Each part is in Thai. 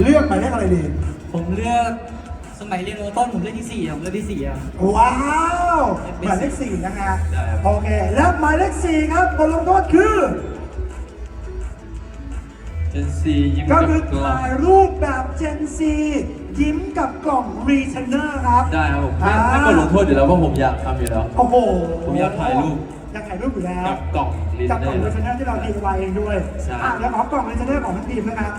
เลือกหมายเลขอะไรดี ผมเลือกสมัยเรียนโอต้นผมเลือกที่สี่ผมเลือกที่สี่อะว้าวหมายเลขสี่นะฮะได้ครับ โอเค แล้วหมายเลขสี่ครับบทลงโทษคือ เจนซียิ้มก็กับคือกล้องถ่ายรูปแบบเจนซียิ้มกับกล่องรีเทนเนอร์ครับได้ครับผมไม่อ่าไม่กดลงโทษอยู่แล้วเพราะผมอยากทำอยู่แล้ว โอ้โหผมอยากถ่ายรูป อยากถ่ายรูปอยู่แล้วกับกล่องลิ้นกับกล่องได้รีเทนเนอร์ที่เราดีไว้เองด้วยใช่ อะแล้วขอกล่องรีเทนเนอร์ของทั้งทีมนะครับ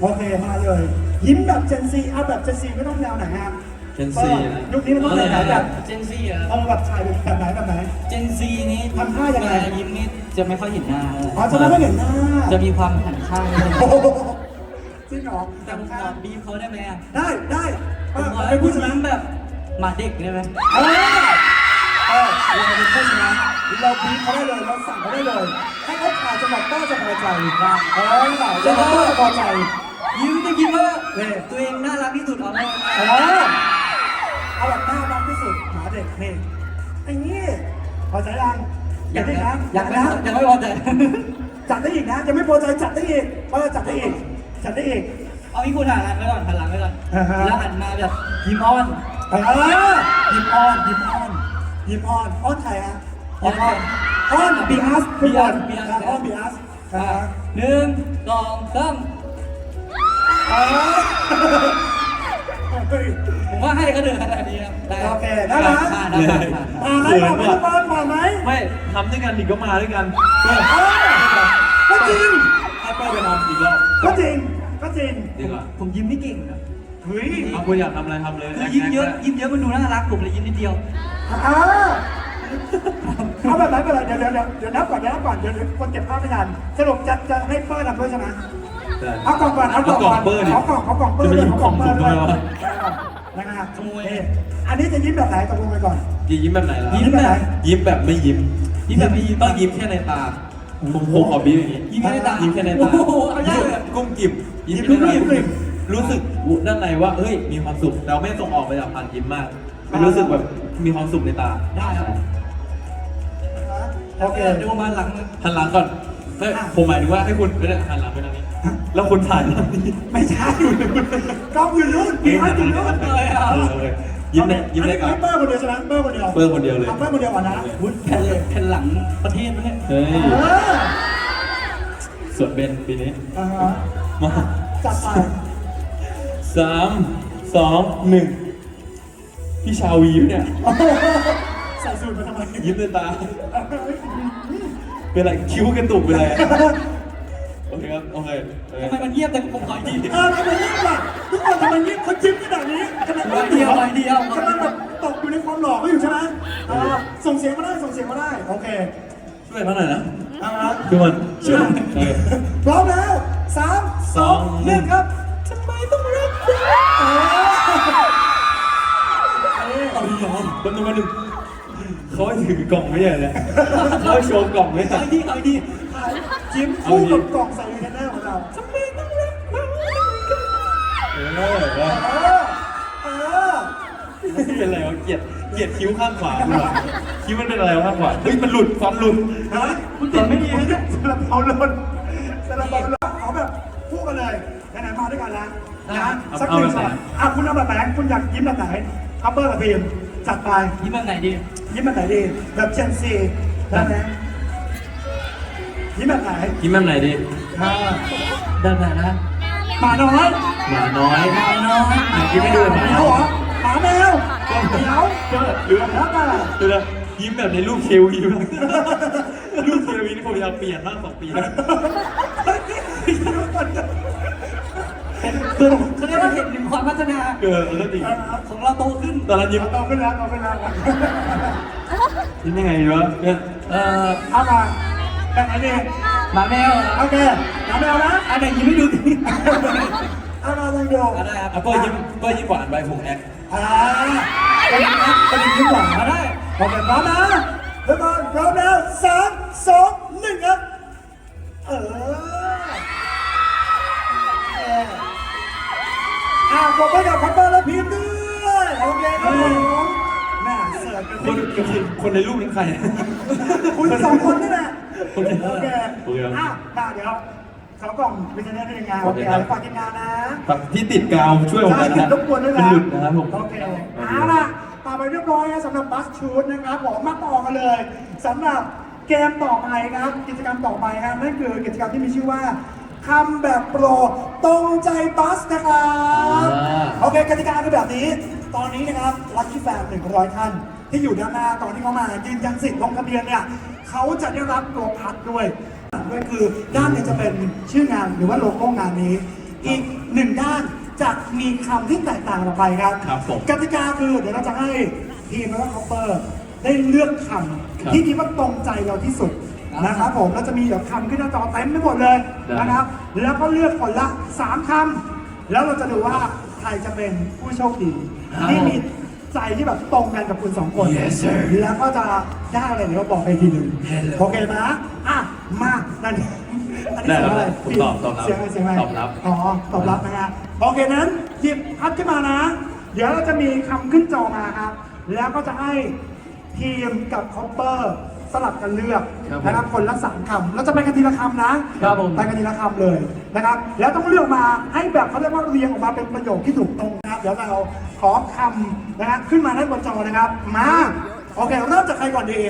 โอเคมาเลย ยิ้มแบบเจนซีเอาแบบเจนซีไม่ต้องแนวไหนฮะเจนซีเออยุคนี้มันต้องแนวไหนแบบเจนซี่อะเอาแบบถ่ายแบบไหนแบบไหน เจนซีนี้ทำท่ายังไงเวลยิ้มนี่จะไม่ค่อยเห็นหน้าอ๋อจะไม่ค่อยเห็นหน้า จะมีความหันข้างนิดนึงโอ้โหจริงเหรอแต่ผมขอบีบเขาได้ไหมอะได้ได้ผเอมอขอไม่ให้พูพูดดใช่ไหมยิ้มแบบหมาเด็กได้ไหมเออเออเราเป็นผู้ชนะเราบีบเขาได้เลยเราสั่งเขาได้เลย ให้เขาถ่ายจังหวัดต้าจะพอใจบ้างเออจังหวัดต้าจะพอใจ ยิ้มจะคิดว่านี่ตัวเองน่ารักที่สุดเอาไหมเออเอาแบบน่ารักที่สุดหมาเด็กนี่ไอ้นี่พอใจยังอยากได้นะอยากกอายนะนะยังไม่พอใจจัดได้อีกนะยังไม่พอใจจัดได้อีกเออจัดได้อีกจัดได้อีกเอาพี่คุณหันหลังไว้ก่อนหันหลังไว้ก่อนอ่าฮะแล้วหันมาแบบยิ้มอ้อนเออยิ้มอ้อนยิ้มอ้อนยิ้มอ้อนอ้อนใครฮะยิ้มอ้อนอ้อนบีอัสทุกคนอะอ้อนบีอัสอ่าหนึ่งสองสาม เออเฮ้ยผมว่าให้เขาเดินขนาดนี้ครับได้โอเคได้นะ ผ่านได้ผ่านผ่านมาไหมมาไหมทุกคนมาไหมไม่ทำด้วยกันอีกก็มาด้วยกันเออก็จริง ให้เป้าไปทำอีกรอบก็จริง ก็จริง ดีกว่าผมยิ้มไม่เก่งนะเฮ้ยเอาคุณอยากทำอะไรทำเลยคือยิ้มเยอะยิ้มเยอะมันดูน่ารักผมเลยยิ้มนิดเดียว อ่าเอาแบบไหนแบบไหนเดี๋ยวเดี๋ยวเดี๋ยวเดี๋ยวนับก่อนเดี๋ยวนับก่อนเดี๋ยวคนเก็บภาพไม่ทันสรุปจะจะให้เปิ้ลทำด้วยใช่ไหม ได้ เอากล่องก่อนเอากล่องเอากล่ก่อองนเปิ้ลดิเอากล่องเอากล่องเปิ้ลจะด้ไปวยหยิบเอากล่องเปิ้ลกล่ด้องวยผมทำไมวะนะครับขโมย นี่อันนี้จะยิ้มแบบไหนตกลงไปก่อน จะยิ้มแบบไหนล่ะยิ้มแบบไหน ยิ้มแบบไม่ยิ้มยิ้มแบบไม่ยิ้ม ต้องยิ้มแค่ในตาผมผมขอบิ้วอย่างงี้ยิ้มแค่ในตายิ้มแค่ในตาโอ้โหเอาได้เลยกุ้งกิ่มยิ้มกุ้งแค่ในกิ่มตารู้สึกด้านในว่าเอ้ย มีความสุขเราไม่ส่งออกไปจากผ่านยิ้มมากมันรู้สึกแบบมีความสุขในตาได้ครับ โอเค ดูมาหลังหันหลังก่อน เฮ้ยผมหมายถึงว่าให้คุณไม่ได้หันหลังไปทางนี้ แล้วคุณถ่ายทางนี้ไม่ใช่กล้องอยู่นู้นมีอันอยู่นู้นเลยอะเออโอเคยิ้มได้ยิ้มได้ก่อนอัเปิ้ลคนเดียวใช่ไหมเปิ้ลคนเดียวเปิ้ลคนเดียวเลยอาเปิ้ลคนเดียวก่อนนะวุ้นแผ่นแผ่นหลังประเทศมั้ยเนี่ยเฮ้ยเออส่วนเบนปีนี้อ่าฮะมาจัดไปสามสองหนึ่งพี่ชาวีอยู่เนี่ยใส่สูตรมาทำไมยิ้มในตา เป็นไรคิ้วกระตุกเป็นไรโอเคครับโอเคโอเคทำไมมันเงียบแต่ผมขออีกทีเออทำไมเงียบล่ะทุกคนทำไมเงียบเขาจิ้มขนาดนี้ขนาดร้อยเดียวร้อยเดียวกำลังแบบตกอยู่ในความหล่อเขาอยู่ใช่ไหมเออส่งเสียงมาได้ส่งเสียงมาได้โอเคช่วยเขาหน่อยนะเอาละช่วยมันช่วยโอเคพร้อมแล้วสามสองหนึ่งครับทำไมต้องรักคุณเออเอาดีเหรอแป๊บนึงแป๊บนึง เขาให้ถือกล่องไม่ใช่เหรอเขาให้โชว์กล่องไม่ขอใช่อีกทีขออีกทีจิ้มคู่กับกล่องใส่ยูเทนเนอร์ของเราทำไมต้องรักคุณเออเออเออเออเป็นอะไรวะเกลียดเกลียดคิ้วข้างขวากูเหรอคิ้วมันเป็นอะไรวะข้างขวาเฮ้ยมันหลุดฟันหลุดฮะคุณติดไม่ดีนะเนี่ยสลับเอาลนสลับเอาลนเอาแบบคู่กันเลยไหนๆมาด้วยกันแล้วนะสักหนึ่งช็อตอะคุณเอาแบบไหนคุณอยากยิ้มแบบไหนอัปเปอร์กับพีม จัดไปยิ้มแบบไหนดี ยิ้มแบบไหนดี แบบเชนซีได้ไหมยิ้มแบบไหนยิ้มแบบไหนดีอ่าแบบไหนนะหมาน้อยหมาน้อยหมาน้อยไหนยิ้มให้ดูหเหน่อยมียวเหรอหมาแมวเดี๋ยวเดี๋ยวหรือแล้วกันหรือยิ้มแบบในรูปเควีรูปเควีนี่ผมอยากเปลี่ยนมากสองปีแล้ว คือเขาเรียกว่าเห็นถึงความพัฒนาเออแล้วจริงของเราโตขึ้นตอนนั้นยิ้มโตขึ้นแล้วโตขึ้นแล้วยิ้มยังไงดีวะเนี่ยเอ่อเอามาแบบไหนดีหมาแมวโอเคหมาแมวนะอันไหนยิ้มให้ดูดิเอามาลองดูอะได้ครับอะเปิ้ลยิ้มเปิ้ลยิ้มหวานไปผมแอคอ่าเป็นยิ้มนะเป็นยิ้มหวานมาได้โอเคพร้อมนะทุกคนพร้อมแล้วสามสองหนึ่งครับเออเอ อ่าบอกไปกับพัตเตอร์และพีมด้วยโอเคครับผมแม่เสิร์ฟกันคนคนคนในรูปนั้นใคร คุณสองคนนี่แหละโอเคโอเคโอเคอะมาเดี๋ยวสองกล่องวิจารณ์ได้ยังไงโอเคฝากทีมงานนะฝั่งที่ติดกาวช่วยผมหน่อยนะฮะรบกวนด้วยมันะหลุดนะครับผม โอเคเอาล่ะต่อไปเรียบร้อยนะสำหรับบัสชูดนะครับผมมาต่อกันเลยสำหรับเกมต่อไปครับ กิจกรรมต่อไปครับนั่นคือกิจกรรมที่มีชื่อว่า คำแบบโปรตรงใจบัสนะครับ อ่า โอเคกติกาคือแบบนี้ ตอนนี้นะครับลัคกี้แฟน100 ท่าน ที่อยู่ด้านหน้าตอนที่เขามายืนยันสิทธิ์ลงทะเบียนเนี่ยเขาจะได้รับตัวพัดด้วยด้วยคือด้านหนึงจะเป็นชื่องานหรือว่าโลโก้งานนี้ อีกหนึ่งด้านจะมีคำที่แตกต่างออกไปครับ ครับผม กติกาคือเดี๋ยวเราจะให้ทีมแล้วก็คอปเปอร์ได้เลือกคครับำที่คิดว่าตรงใจเราที่สุดนะครับผมแล้วจะมีแบบคำขึ้นหน้าจอเต็มไปหมดเลย ได้ นะครับ แล้วก็เลือกคนละสามคำแล้วเราจะดูว่าใครจะเป็นผู้โชคดีที่มีใจที่แบบตรงกันกับคุณสองคน Yes, sir แล้วก็จะได้อะไรเดี๋ยวเราบอกไปทีหนึ่ง Hello โอเคไหมอะมานั่นอันนี้ได้เสียงอะไรผมตอบตอบรับเสียงอะไรเสียงอะไรตอบรับ อ๋อตอบรับนะฮะโอเคนั้นหยิบพัดขึ้นมานะ เดี๋ยวเราจะมีคำขึ้นจอมาครับ แล้วก็จะให้ทีมกับคอปเปอร์ สลับกันเลือกครับผมนะครับคนละสามคำเราจะไปกันทีละคำนะครับผม ไปกันทีละคำเลยนะครับแล้วต้องเลือกมาให้แบบเขาเรียกว่าเรียงออกมาเป็นประโยคที่ถูกตรงนะครับ เดี๋ยวเราขอคำนะฮะขึ้นมาด้านบนจอนะครับ มาโอเคเริ่มจากใครก่อนดี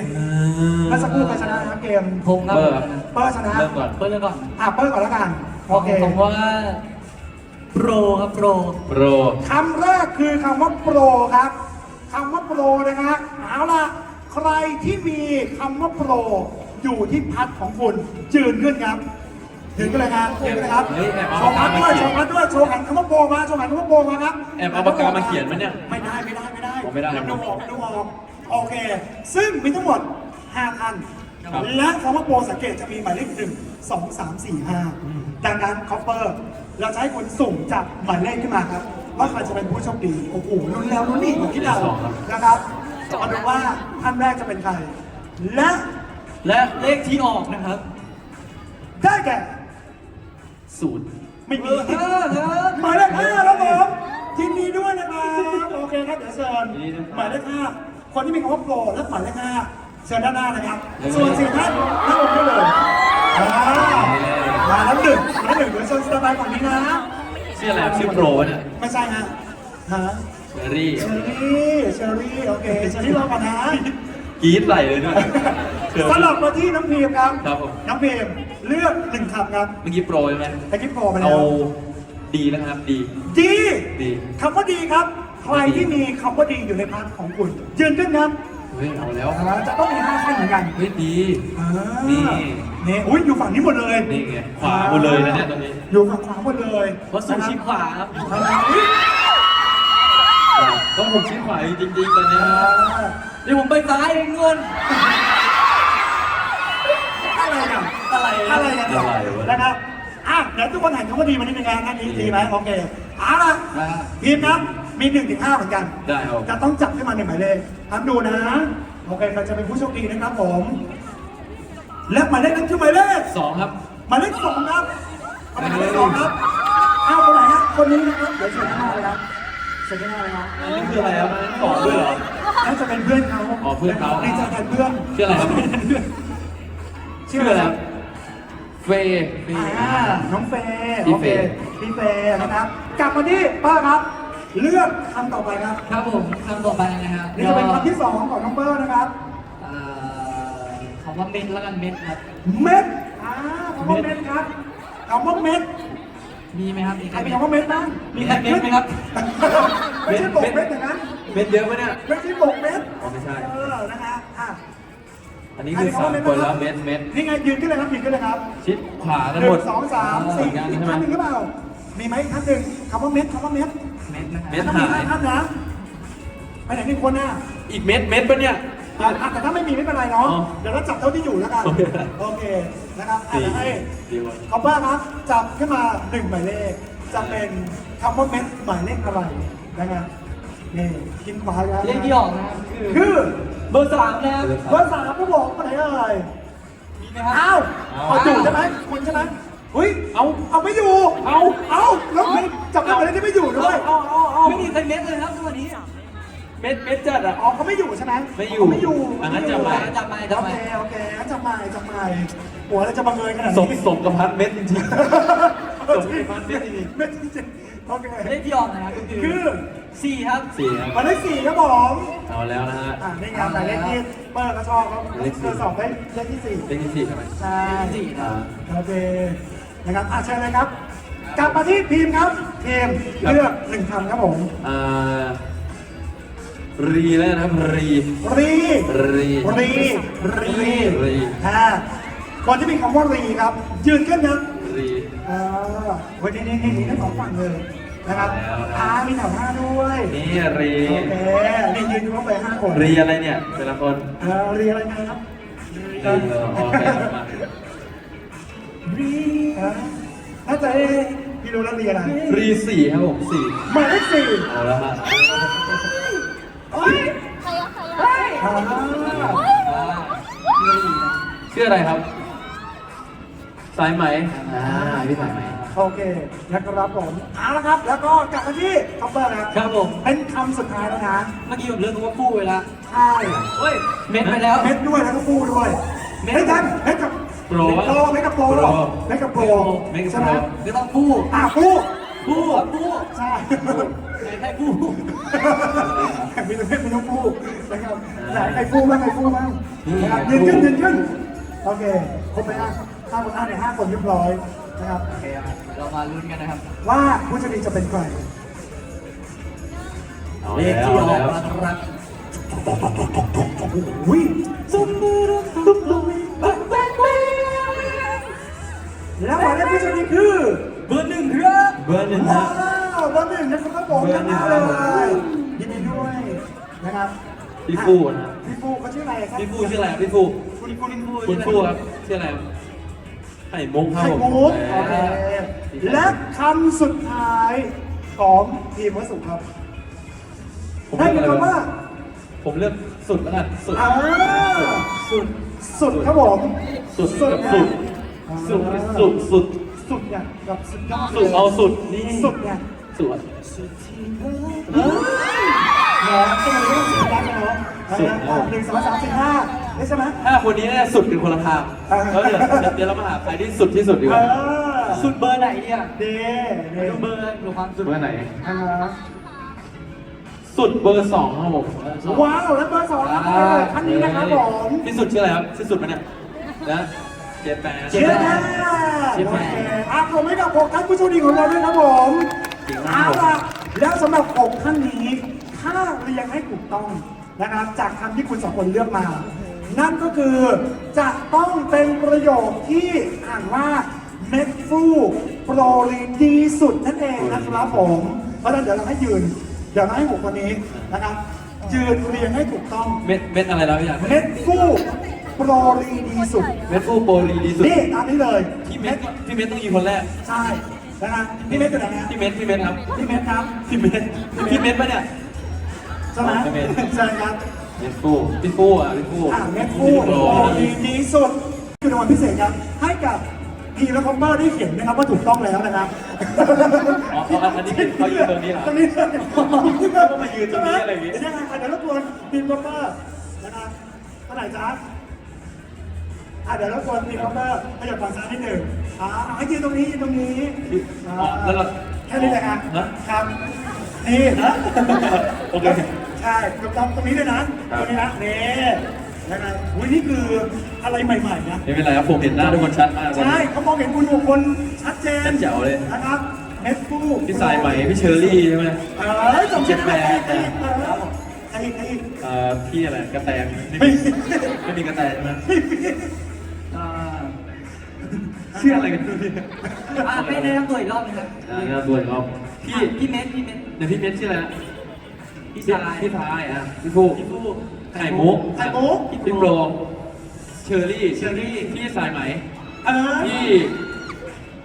เมื่อสักครู่ใครชนะครับเกมผมครับเบอร์ครับเปอร์ชนะเริ่มก่อนเปิดเลยก่อนอะเปอร์ก่อนแล้วกันโอเค ผมว่าโปรครับโปร โปร คำแรกคือคำว่าโปรครับคำว่าโปรนะฮะเอาล่ะ ใครที่มีคำว่าโปร อยู่ที่พัดของคุณจืนขึ้นครับถึงกันเลยครับถึงกันเลยครับเฮ้ยแอบโชเอาว์พัดด้วยปากกามาเขีโชยน ว์พัดด้วยโชว์หันคำว่าโปรมาโชว์หันคำว่าโปรมาครับ แอบเอาปากกามาเขียนไหมเนี่ย ไม่ได้ไม่ได้ไม่ได้อ๋อไม่ได้ดูออกดูออกโอเค ซึ่งมีทั้งหมด5ท่านครับ และคำว่าโปรสังเกตจะมีหมายเลขหนึ่งสองสามสี่ห้าดังนั้นคอปเปอร์ เราจะให้คุณสุ่มจากหมายเลขขึ้นมาครับ ว่าใครจะเป็นผู้โชคดีโอ้โหลุ้นแล้วลุ้นอีกอย่างที่เราสองครับนะครับมาดูว่าท่านแรกจะเป็นใคร และและเลขที่ออกนะครับ ได้แก่ศูนย์ไม่เบมีอร์ห้าครับหมายเลขห้าแล้วผมยินดีด้วยนะครับโอเคครับเดี๋ยวเชิญยินดีด้วยหมายเลขห้าคนที่มีคำว่าโปรและหมายเลขห้าเชิญด้านหน้านะครับ ส่วนสี่ท่านนั่งลงได้เลยอ่ามาแล้วหนึ่งมาแล้วหนึ่งเดี๋ยวเชิญสบายฝั่งนี้นะ ชื่ออะไรชื่อโปรวะเนี่ยไม่ใช่ฮะฮะเชอรี่เชอรี่เชอรี่โอเคเชอรี่รอก่อนนะกรี๊ดไหลเลยด้วยเชอสรี่ ลับมาที่น้องพีมครับครับผม น้องพีมเลือกหนึ่งคำครับเมื่อกี้โปรใช่ไหมตะกี้โปรไปแล้เอาวดีแล้วครับดีดีดีคำว่าดีครับ ใครที่มีคำว่าดีอยู่ในพาร์ทของคุณ ยืนขึ้นครับเฮ้ยเอาแล้วอ่าจะต้องมีห้าท่านเหมือนกันเฮ้ยดีอ่านี่ นี่อุ้ยอยู่ฝั่งนี้หมดเลยนี่ไงขวาหมดเลยนะเนี่ยตอนนี้อยู่ฝั่งขวาหมดเลยเพราะสูงชิดขวาครับนะครับต้องผมชี้ขวาจริงๆตอนนี้อ่าเดี๋ยวผมไปซ้ายเองเงินอะไรกันอะไรอะไรกันอะไรวะนะครับอะเดี๋ยวทุกคนหันคำว่าดีมานิดนึงนะอันนี้ดีไหมโอเคเอาล่ะทีมครับมีหนึ่งถึงห้าเหมือนกัน ได้ครับ จะต้องจับขึ้นมาหนึ่งหมายเลขทำดูนะ โอเคใครจะเป็นผู้โชคดีนะครับผม และหมายเลขนั้นคือหมายเลขสองครับ หมายเลขสองครับหมายเลขสองครับเอาคนไหนฮะคนนี้นะครับเดี๋ยวเชิญข้างหน้าเลยครับเชิญข้างหน้าเลยครับอันนี้คืออะไรครับสองด้วยเหรอ น่าจะเป็นเพื่อนเขาอ๋อเพื่อนเขาดีใจแทนเพื่อนชื่ออะไรครับ ชื่ออะไรครับเฟย์อ่าน้องเฟย์พี่โอเฟเคย์พี่เฟย์นะครับ กลับมาที่ป้าครับ เลือกคำต่อไปครับ ครับผมคำต่อไปนะครับนี่จะเป็นคำที่สองของน้องเบอร์นะครับเอ่อคำ ว่าเม็ดแล้วกันเม็ดครับ เม็ดอ่าคำว่าเม็ดครับคำว่าเม็ดมีไหมครับมีใครใครมีมีคำว่าเม็ดบ้างมีใครเม็ดไหมครับ ไม่ใช่บกเม็ดอย่างนั้นเม็ดเยอะปะเนี่ย ไม่ใช่บกเม็ดอ๋อไม่ใช่ เออนะฮะอะอันนี้คือสามคนแล้วเม็ดเม็ดนี่ไงยืนขึ้นเลยครับยืนขึ้นเลยครับชิดขวาหกันนึ่หมดงสองสามสี่งานอีกใช่ไหม ท่านหนึ่งหรือเปล่ามีไหมอีกท่านหนึ่งคำว่าเม็ดคำว่าเม็ดเม็ดนะครับเม็ดถ้ามีห้าท่านนะไปไหนหนึ่งคนน่ะอีกเม็ดเม็ดปะเนี่ย อะแต่ถ้าไม่มีไม่เป็นไรเนาะ อ๋อเดี๋ยวเราจับเท่าที่อยู่แล้วกัน โอเคโอเคนะครับอะดีเดี๋ยวให้ดีว่ะคอปเปอร์ครับจับขึ้นมาหนึ่งหมายเลข จะเป็นคำว่าเม็ดหมายเลขอะไรนะครับนี่กินขวาแล้วเลขที่ออกนะครับคือคือเบอร์สามนะครับเบอร์สามผู้บอกคนไหนเอ่ย มีไหมครับ อ้าวเอาอยู่ใช่ไหมคุณใช่ไหมอุ้ย เอา เอาไม่อยู่ เอา เอาแล้วไม่จับได้หมายเลขที่ไม่อยู่ด้วย เอาเอาเอาไม่มีใครเม็ดเลยครับวันนี้ เม็ดเม็ดจัดอะ อ๋อเขาไม่อยู่ใช่ไหมไม่อยู่เขาไม่อยู่อันนั้นจะมาจำไม่โอจำไม่เคโอเคงั้นจะมาจะมาโอ้แล้วจะบังเอิญขนาดสนี้มสมกับพันเม็ดจริงๆ สมกับพันเม็ดจริงเม็ดจริงๆโอเคเลขที่ออกนะครับก็คือคือสี่ครับ ๆสี่ครับหมายเลขสี่ครับผมเอาแล้วนะฮะ อ่านี่ครับหมายเลขที่เปิดก็ชอบครับหมายเลขสี่ เจอสอบได้เลขที่สี่เลขที่สี่ใช่ไหมใช่สี่นะอ่า โอเคนะครับอะเชิญเลยครับ กลับมาที่ทีมครับทีมครับเลือกหนึ่งคำครับผม อ่า รีแล้วนะครับรีรีรีรีรีรีอ่าก่อนที่มีคำว่ารีครับ ยืนขึ้นครับรีอ่าวันนี้นี่นี่นี่ทั้งสองฝั่งเลยนะครับแล้วนะอ่ามีแถวหน้าด้วยนี่รีโอเคนี่ยืนครบไปห้าคนรีอะไรเนี่ยแต่ละคนเออรีอะไรนะครับรีเออโอเคมารีอ่าน่าจะพี่รู้แล้วรีอะไรรีสี่ครับผมสี่หมายเลขสี่เอาแล้วฮะ โอ้ยใครอะใครอะอ่าอ่าชื่ออะไรครับ สายไหมอ่าพี่สายไหม โอเคนะครับผมเอาละครับ แล้วก็กลับมาที่คัพเปอร์ครับครับผม เป็นคำสุดท้ายแล้วนะเมื่อกี้ผมเลือกคำว่าคู่ไปแล้วใช่เฮ้ย เม็ดไปแล้ว เม็ดด้วยแล้วก็ปูด้วยเม็ดเม็ดกันเม็ดกับโปรวะโปรเม็ดกับโปรโปรเม็ดกับโปรเม็ดกับโปรใช่ไหมไม่ต้องคู่อะปูคู่คู่ใช่ ไหนใครคู่มีแต่เม็ดมีน้องปูนะครับไหนใครปูบ้างใครปูบ้างนะครับยืนขึ้นยืนขึ้นโอเคครบไปอะห้าคนอะเนี่ยห้าคนเรียบร้อยนะครับโอเคครับเรามาลุ้นกันนะครับ ว่าผู้โชคดีจะเป็นใครเอาเลแล้ขวที่อเอาอกแล้วมาครับอุ้ยแล้วหมายเลขผู้โชคดีคือเบอร์หนึ่งครับเบอร์หนึ่งว้าฮะ วเบอร์หนึ่งนะครับผมเบอร์หนึ่งเลยยินดีด้วยนะครับพี่ฟูนะพี่ฟูเขาชื่ออะไรครับพี่ฟูชื่ออะไรครับพี่ฟูคุณคุณฟูคุณฟูครับชื่ออะไรครับไข่มุกครับไข่ผมมุกเอโอเคอและคำสุดท้ายของทีมวัสุครับผมได้เลืเป็อนกอะไรคำว่า ผมเลือกสุดแล้วกันสุดอ่าสุดสุดครับผมสุดกับสุดสุดสุดสุดสุดเนี่ยกับสุดยอดสุดเอาสุดนี่สุดเนี่ย สุดเนาะสมัยนี้สุดรักเนาะสุดอะหนึ่งสองสามสี่ห้าได้ใช่ไหม ถ้าคนนี้เนี่ยสุดกันคนละทางอ่าแล้วเดี๋ยวเดี๋ยวเรามาหาใครที่สุดที่สุดดีกเอว่าอสุดเบอร์ไหนเนี่ยเด้เด้ดูเบอร์ดูความสุดเบอร์ไหน อ่าสุดเบอร์สองครับผมว้าวแล้วเบอร์สองครับท่านนี้นะครับผมที่สุดชื่ออะไรครับที่สุดมันเนี่ยนะเจแปน เชียร์นะเชียร์โอแฟนเคอะผมให้กับหกท่านผู้โชคดีของเราด้วยครับผม จริงมากเอาล่ะแล้วสำหรับหกท่านนี้ ถ้าเรียงให้ถูกต้องนะครับจากคำที่คุณสองคนเลือกมา นั่นก็คือจะต้องเป็นประโยคที่อ่านว่าเม็ดฟูโปรลีนดีสุดนั่นเองนะครับผม เพราะฉะนั้นเดี๋ยวเราให้ยืน เดี๋ยวเราให้หกคนนี้นะครับ ยืนเรียงให้ถูกต้อง เม็ดเม็ดอะไรแล้วพี่อยากเม็ดฟูโปรลีนดีสุด เม็ดฟูโปรลีดีสุดนี่ตามนี้เลย พี่เม็ดก็พี่เม็ดต้องยิงคนแรก ใช่ นะครับพี่เม็ดเป็นไหนนะพี่เม็ดพี่เม็ดครับพี่เม็ดครับพี่เม็ดพี่เม็ดปะเนี่ยใช่ไหมพี่เม็ดใช่ครับเม็ดฟูพี่ฟูอะพี่ฟูอ่าเม็ดฟูโปรโปรลีนดีสุดคือรางวัลพิเศษครับให้กับพีและคอมเบอร์ได้เห็นนะครับว่าถูกต้องแล้วนะครับอ๋ออ๋ออันนี้คือเขายืนตรงนี้เหรอตรงนี้เลยก็มายืนตรงนี้อะไรอย่างงี้เดี๋ยวยังไงอะเดี๋ยวรบกวนทีมคอมเบอร์นะครับเท่าไหร่จ๊ะ อะเดี๋ยวรบกวนทีมคอมเบอร์ขยับฝั่งซ้ายนิดหนึ่งอ่าให้ยืนตรงนี้ยืนตรงนี้อ๋อแล้วเราแค่นี้เลยครับฮะ ครับนี่นะโอเค ใช่ถูกต้องตรงนี้ด้วยนะตรงนี้นะนี่นะครับอุ้ยนี่คืออะไรใหม่ๆนะ ไม่เป็นไรครับผมเห็นหน้าทุกคนชัดมากใช่เขามองเห็นคุณหกคนชัดเจนเป็นแจ๋วเลย นะครับเม็ดฟูพี่สายใหม่พี่เชอรี่ใช่ไหม เออจำเจ็ดแปดใครอีกใครอีกใครอีกเอ่อพี่อะไรกระแตงไม่ไม่มีมีไม่มีกระแตใช่ไหม อ่าชื่ออะไรกันพี่อ่าไม่ได้ทั้งตัวอีกรอบนึงครับอ่างั้นตัวอีกรอบพี่พี่เม็ดพี่เม็ดเดี๋ยวพี่เม็ดชื่ออะไรนะพี่ชายพี่ทายอะพี่ฟูพี่ฟูไข่มุกไข่มุก พี่โปรเชอรี่เชอรี่พี่สายไหมเออ พี่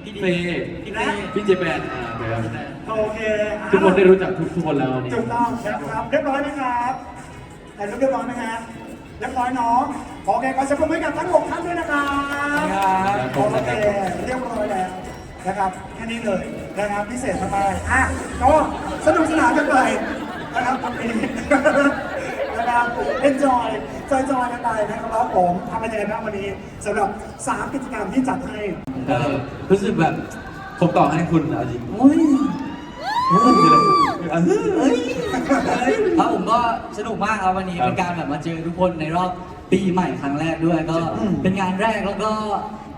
พี่เฟดีย์พี่และเม็ดพี่เจแปนอ่าโอเคครับโอเคทุกคนได้รู้จักทุกทุกคนแล้ววันนี้ ถูกต้องครับเรียบร้อยนะครับถ่ายรูปเรียบร้อยไหมครับ เรียบร้อยเนาะโอเคขอเสียงปรบมือให้กับทั้งหกท่านด้วยนะครับครับผมโอเคเรียบร้อยแล้วนะครับแค่นี้เลยนะครับพิเศษมากๆอะก็สนุกสนานกันไปนะครับตรงนี้นะครับ enjoy จอยจอยกันไปนะครับผมทำเป็นยังไงบ้างวันนี้สำหรับ3กิจกรรมที่จัดให้ เออรู้สึกแบบผมต่อให้คุณเอาจริงโอ้ย เฮ้ยคืออะไรอะเฮ้ยครับผมก็สนุกมากครับวันนี้ครับเป็นการแบบมาเจอทุกคนในรอบปีใหม่ครั้งแรกด้วยก็อืมเป็นงานแรกแล้วก็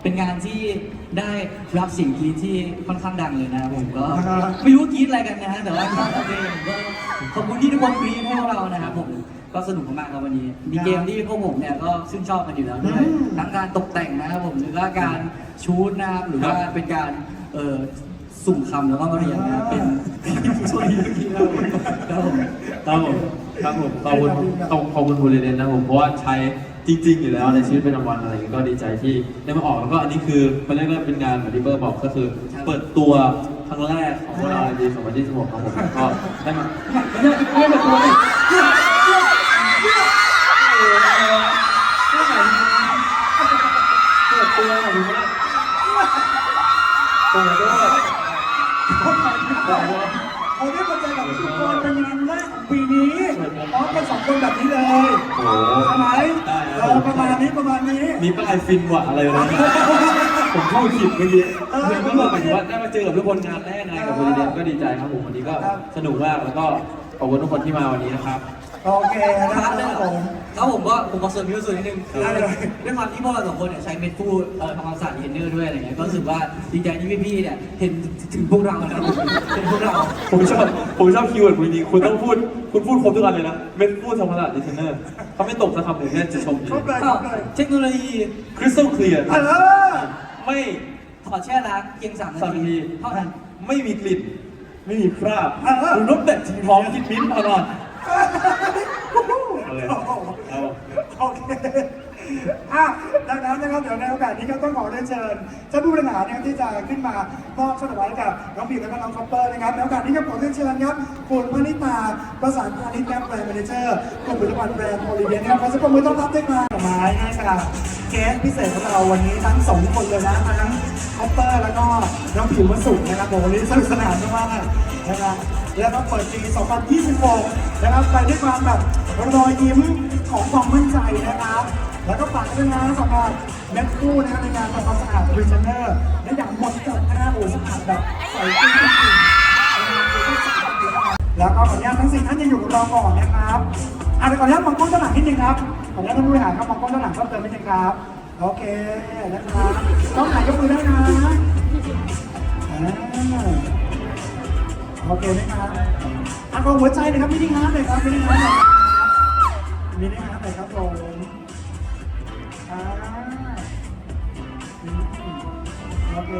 เป็นงานที่ได้รับเสิ่งกรีดที่ค่อนข้างดังเลยนะครับผมก็ไม่รู้ว่ากรีดอะไรกันนะฮะแต่ว่าก็โอเคผมก็ขอบคุณที่ทุกคนกรีดให้พวกเรานะครับผมก็สนุกมากๆครับวันนี้ มีเกมที่พวกผมเนี่ยก็ชื่นชอบกันอยู่แล้วด้วยทั้งการตกแต่งนะครับผมหรือว่าการชูดนะครับหรือว่าเป็นการเอ่อ สุ่มคำแล้วก็มาเรียนนะครับเป็นช่วยเมื่อกี้ครับผมครับผมครับผมขอบคุณต้องขอบคุณคุณเรนนะผมเพราะว่าใช้จริง ๆ อยู่แล้วในชีวิตประจำวันอะไรอย่างเงี้ยก็ดีใจที่ได้มาออกแล้วก็อันนี้คือมันเรียกว่าเป็นงานเหมือนที่เบอร์บอกก็คือ เปิดตัวครั้งแรกของพวกเราในปี2026ครับผมก็ได้มาไม่ใช่ไม่ใช่เปิดตัวดิเปิดตัวหมายถึงว่าเปิดตัวบอกว่า เขาได้มาเจอกับทุกคนเป็นงานแรกของ ปีนี้พร้อมกันสองคนแบบนี้เลยโอ้โหใช่ไหมได้คเอรับอประมาณนี้ประมาณนี้มีป้ายฟินกว่าอะไรนะผมพูดผิดเมื่อกี้เพื่อนก็บอกหมายถึงว่าได้มาเจอกับทุกคนงานแรกไงกับบริเดนก็ดีใจครับผมวันนี้ก็สนุกมากแล้วก็ขอบคุณทุกคนที่มาวันนี้นะครับ โอเคนะคครัรับบผมแล้วผมก็ผมขอเสริมพิวสุดนิดนึงคือได้เลยด้วยความที่พวกเราสองคนเนี่ยใช้เม็ดฟูดเอ่อทำความสะอาดเทรนเนอร์ด้วยอะไรเงี้ยก็รู้สึกว่าดีใจที่พี่ๆเนี่ยเห็นถึงพวกเรานะเห็นพวกเราผมชอบผมชอบคีย์เวิร์ดคุณจริงๆคุณต้องพูดคุณพูดครบทุกอันเลยนะเป็นพูดธรรมดาดิเทนเนอร์เขาไม่ตกสักคำหนึ่งแค่จะชมครบเลยครอ้าวบเลยเทคโนโลยีคริสตัลเคลียร์เออไม่ถอดแช่ล้างเพียงสามนาสามทีนาทีเท่านั้นไม่มีกลิ่นไม่มีคราบเออคุณรบแต่ทีท้องคิดมิ้นท์ตลอด เอาเลยโอเอาโอเคอะดังนั้นนะครับเดี๋ยวในโอกาสนี้ก็ต้องขอเรียนเชิญท่านผู้บริหารนะครับที่จะขึ้นมามอบช่อดอกไม้ให้กับน้องบีมและก็น้องคอปเปอร์นะครับในโอกาสนี้ก็ขอเรียนเชิญครับคุณพนิตาประสานพาณิชย์ครับแบรนด์แมเนเจอร์กลุ่มผลิตภัณฑ์แบรนด์โอลิเวียนะครับขอสักมือต้อนรับด้วยค่ะดอกไม้ให้กับเกสพิเศษของเราวันนี้ทั้งสองคนเลยนะทั้งคอปเปอร์แล้วก็น้องผิววสุนะครับผมวันนี้สนุกสนานมากๆนะครับแล้วก็เปิดปี 2026 นะครับไปด้วยความแบบรอยยิ้มของความมั่นใจนะครับ แล้วก็ฝากด้วยนะสำหรับเม็ดคู่นะครับในงานทำความสะอาดรีเจนเนอร์และอย่างหมดจดนะครับโอ้สะอาดแบบใส่ติ้งจริงแล้วก็ขออนุญาตทั้งสี่ท่านยังอยู่กับเราก่อนนะครับอะเดี๋ยวขออนุญาตมองกล้องด้านหลังนิดนึงครับขออนุญาตท่านผู้บริหารครับมองกล้องด้านหลังเพิ่มเติมนิดนึงครับ โอเคนะครับต้องหายยกมือได้นะ อ่าโอเคไหมครับอะของหัวใจหน่อยครับมินิฮาร์ดหน่อยครับมินิฮาร์ดหน่อยครับมินิฮาร์ดหน่อยครับผมอ่าโอเค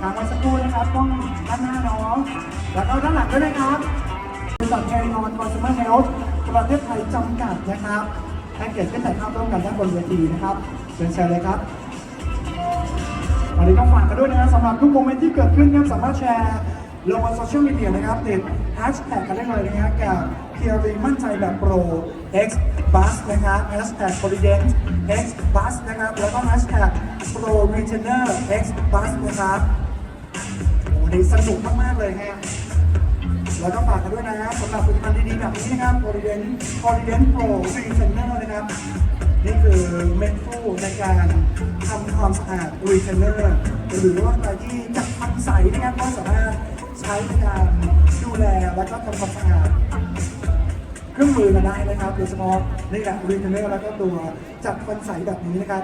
ทางวันสักครู่นะครับต้องด้านหน้าเนาะแล้วก็ด้านหลังด้วยนะครับบริษัทแคริออนคอน sumer health ประเทศไทยจำกัดนะครับให้เกียรติขึ้นถ่ายภาพร่วมกันด้านบนเวทีนะครับเชิญเชิญเลยครับวันนี้ก็ฝากกันด้วยนะครับสำหรับทุกโมเมนต์ที่เกิดขึ้นครับสามารถแชร์ ลงบนโซเชียลมีเดียนะครับติดแฮชแท็กกันได้เลยนะครับกับ PRV มั่นใจแบบโปร X Bus นะครับแฮชแท็ก Polydent X Bus นะครับแล้วก็แฮชแท็ก Pro Regener X Bus นะครับโอ้โหวันนี้สนุกมาก ๆ เลยฮะแล้วก็ฝากกันด้วยนะครับสำหรับผลิตภัณฑ์ดีๆแบบนี้นะครับ Polydent Polydent Pro Regener นะครับนี่คือเม็ดฟูในการทำความสะอาด Regener หรือว่าใครที่จัดฟันใสนะครับก็สามารถ ช้ในการดูแลแล้วก็ทำความสะอาดเครื่องมือมาได้นะครับโดยเฉพาะนี่แหละ Regener แล้วก็ตัวจัดฟันใสแบบนี้นะครับ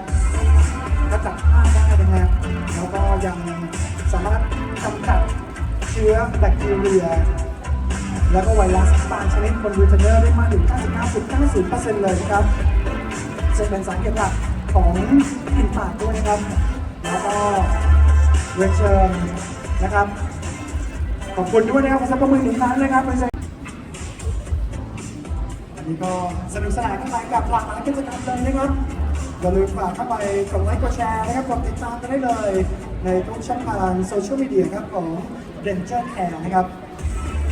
ถ้าจัดผ้าได้นะครับแล้วก็ยังสามารถกำจัดเชื้อแบคทีเรีย แล้วก็ไวรัสบางชนิดบน Regener ได้มากถึง 99.90%เลยนะครับจะเป็นสารเกี่ยวกับของกลิ่นปากด้วยนะครับ แล้วก็เรียนเชิญนะครับ ขอบคุณด้วยนะครับสักประมือหนึ่งครั้นะครับเรียนเชิญอันนี้ก็สนุกสนานกันไปกับหลากหลายกิจกรรมเลยนะครับอย่าลืมฝากเข้าไปกดไลค์กดแชร์นะครับกดติดตามกันได้เลย ในทุกช่องทางโซเชียลมีเดียครับของ Danger Care นะครับ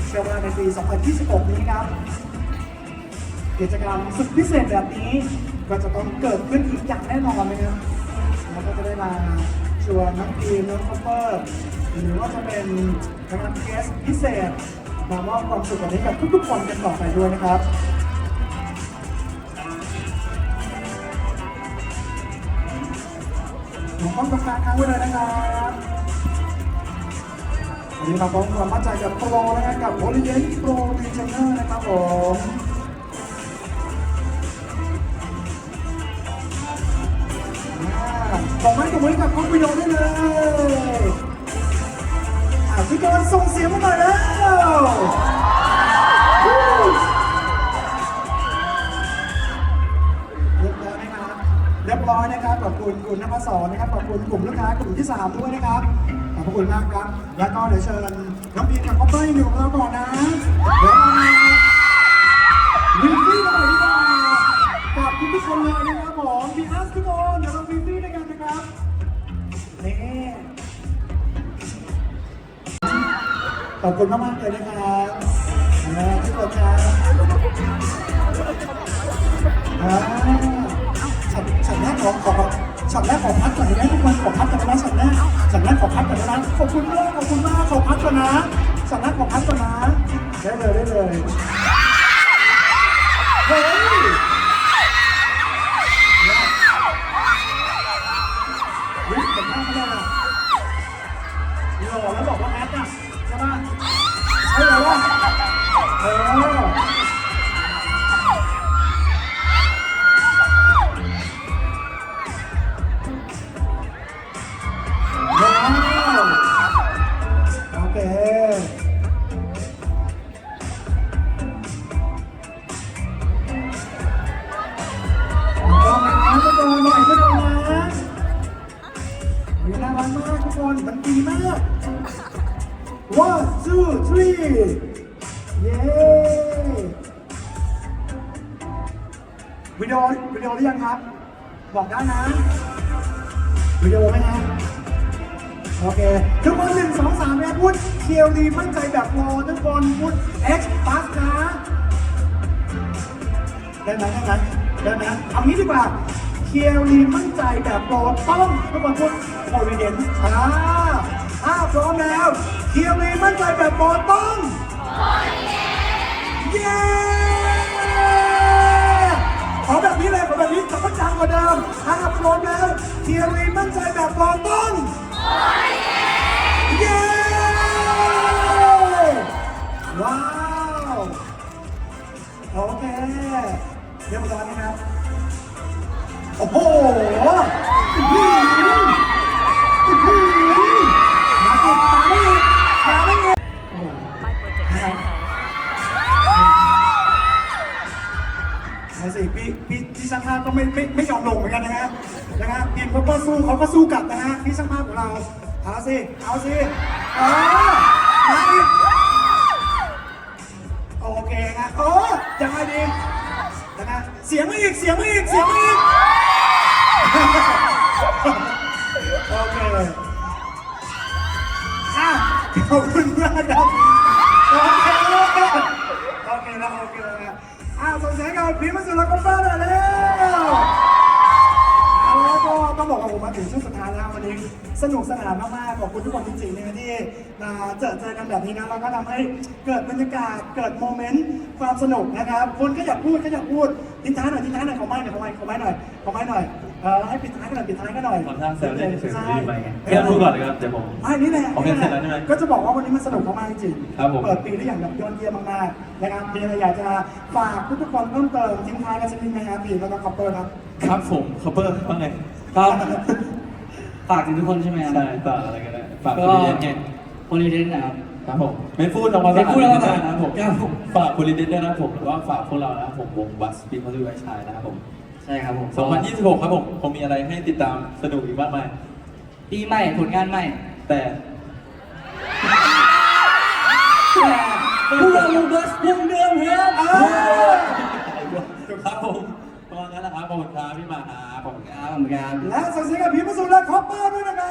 เชื่อว่าในปี 2026 นี้ครับกิจกรรมสุดพิเศษแบบนี้ก็จะต้องเกิดขึ้นอีกอย่างแน่นอนนะครับแล้วก็จะได้มา ชวนน้องทีมน้องคอปเปอร์หรือว่าจะเป็นคณะเกสพิเศษ มามอบความสุขแบบนี้กับทุกๆคนกันต่อไปด้วยนะครับหลวงพ่อประกาศค้งไว้เลยนะครับวันนี้มาพร้อมความมั่นใจกับโปรนะครับกับโ o ลิเดนโปรดีเจเนอร์นะครับผม มือกับกล้องวิดีโอได้เลยอ่าพี่กรส่งเสียงมาหน่อยแล้วเรียบร้อยนะครับเรียบร้อยนะครับขอบคุณคุณนภัสสรนะครับ ขอบคุณกลุ่มลูกค้ากลุ่มที่สามด้วยนะครับ ขอบคุณมากครับ แล้วก็เดี๋ยวเชิญน้องพีกับคอปเปอร์อยู่กับเราก่อนนะ เดี๋ยวมาวินฟี่กันหน่อยดีกว่ากับทุกคนเลยนะครับผมพีอาร์สทุกคน อบคุณมากๆเลยนะครับทุกคนครับฉันฉันแรกขอขอฉันแรกขอพักก่อนนะทุกคนขอพักก่อนนะฉันแรกฉันแรกขอพักก่อนนะขอบคุณมากขอบคุณมากขอพักก่อนนะฉันแรกขอพักก่อนนะได้เลยได้เลยเฮ้ยวิ่งเป็นข้าวไม่ได้ละหล่อแล้วบอกว่าแอดอะใช่ปะ สองสามแม่พูดเคียวดีมั่นใจแบบโลทุกคนพูด X ปัสนะได้ไหมได้ไหมได้ไหมเอางี้ดีกว่าเคียวรีมั่นใจแบบโปรต้องทุกคนพูดโอริเดนอ่าอ่าพร้อมแล้วเคียวรีมั่นใจแบบโปรต้องเย้ขอแบบนี้เลยขอแบบนี้จะก็จังกว่าเดิมอ่าพร้อมแล้วเคียวรีมั่นใจแบบโปรต้องเย้ ว้าว โอเคเรียบร้อยนะครับ โอ้โหอื้อหืออื้อหือมาอีกมาไม่อีกมาไม่อีกโอ้โหนะครสิพี่พี่พี่ช่างภาพก็ไม่ไม่ไม่ยอมลงเหมือนกันนะฮะนะฮะทีมเขาก็สู้เขาก็สู้กลับนะฮะพี่ช่างภาพของเราเอาสิเอาสิเออมาอีก เคนะโอ้ยังไงดีนะฮะเสียงไม่อีกเสียงไม่อีกเสียงไม่อีกโอเคอะขอบคุณมากครับโอเคโอเคโอเคนะโอเคนะอะส่งเสียงกับพี่มาสุดแล้วก็เปิ้ลหน่อยเร็ว ต้องบอกว่าผมมาถึงช่วงสุดท้ายแล้ววันนี้สนุกสนานมากๆขอบคุณทุกคนจริงๆนะที่มาเจอเจอกันแบบนี้นะแล้วก็ทำให้เกิดบรรยากาศเกิดโมเมนต์ความสนุกนะครับคนก็อยากพูดก็อยากพูดทิ้งท้ายหน่อยทิ้งท้ายหน่อยขอไม้หน่อยขอไม้ขอไม้หน่อยขอไม้หน่อยเออให้ปิดท้ายกันหน่อยปิดท้ายกันหน่อยขอท่าแซวเล่นเฉยๆใช่รีบไปไงแค่พูดก่อนเลยครับเดี๋ยวผม ไม่นี่แหละโอเคเสร็จแล้วใช่ไหมก็จะบอกว่าวันนี้มันสนุกมากๆจริงๆครับผม เปิดปีได้อย่างแบบยอดเยี่ยมมากๆนะครับมีอะไรอยากจะฝากทุกๆคนเพิ่มเติมทิ้งท้ายกันสักนิดไหมครับพี่แล้วก็คอปเปอร์ครับ ครับผมคัพเปอร์ว่าไง ครับฝากถึงทุกคนใช่ไหมครับใช่ฝากอะไรก็ได้ฝากก็คุณลิเดนไงโอลิเดนนะครับครับผมไม่พูดออกมาไม่พูดออกมาได้นะครับผมครับผมฝากคุณลิเดนด้วยนะครับผมหรือว่าฝากพวกเรานะครับผมวงบัสปีเขาด้วยชายนะครับผมใช่ครับผม2026 ครับผมคงมีอะไรให้ติดตามสนุกอีกมากมายปีใหม่ผลงานใหม่ แต่พวกเราลูกเบิร์สวงเดิมครับครับผม ประมาณนั้นแหละครับขอบคุณครับพี่หมาครับขอบคุณครับครับเหมือนกันและส่งเสียงกับพีมาสุดและคอปเปอร์ด้วยนะครั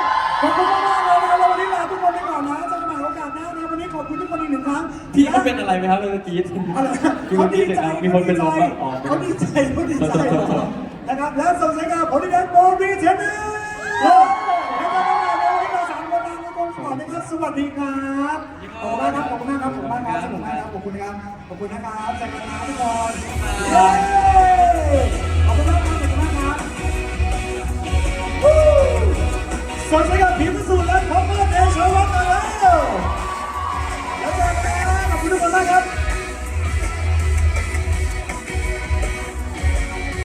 บขอบคุณมากๆเลยนะเราวันนี้ลาทุกคนไปก่อนนะเจอกันใหม่โอกาสหน้านะวันนี้ขอบคุณทุกคนอีกหนึ่งครั้งพี่เขาเป็นอะไรไหมครับเมื่อกี้อะไรมีคนดีใจมีคนเป็นลมบ้างอ๋อ เขาดีใจเขาดีใจโทษโทษโทษนะครับและส่งเสียงกับผลดีเด่นโบวีเทนเนอร์ แล้วก็ต้องมาในวันนี้เราสามคนลาทุกคนก่อนนะครับสวัสดีครับขอบคุณมากครับ ขอบคุณมากครับอบคุณนะครับขอบคุณนะครับเจอกันนะทุกคนเย้ขอบคุณมากครับขอบคุณมากครับวู้สวัสดีครับพิมพ์สูตรและพบกันเอชวัตมาแล้วแล้วเจอกันนะขอบคุณทุกคนมากครับ